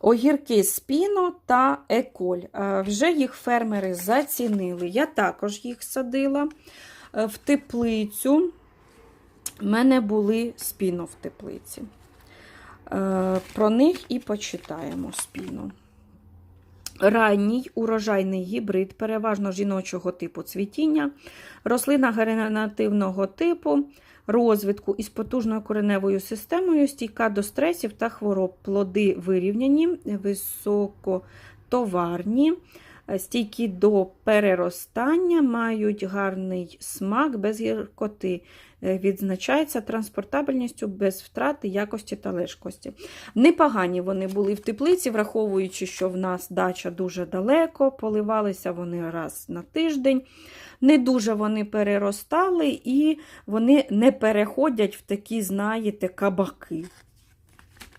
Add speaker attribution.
Speaker 1: Огірки спіно та еколь. Е, Вже їх фермери зацінили. Я також їх садила е, в теплицю. У мене були спіно в теплиці. Е, Про них і почитаємо спіно. Ранній урожайний гібрид, переважно жіночого типу цвітіння, рослина генеративного типу, розвитку із потужною кореневою системою, стійка до стресів та хвороб. Плоди вирівняні, високотоварні, стійкі до переростання, мають гарний смак без гіркоти. Е, Відзначається транспортабельністю без втрати якості та лежкості. Непогані вони були в теплиці, враховуючи, що в нас дача дуже далеко, поливалися вони раз на тиждень. Не дуже вони переростали і вони не переходять в такі, знаєте, кабаки.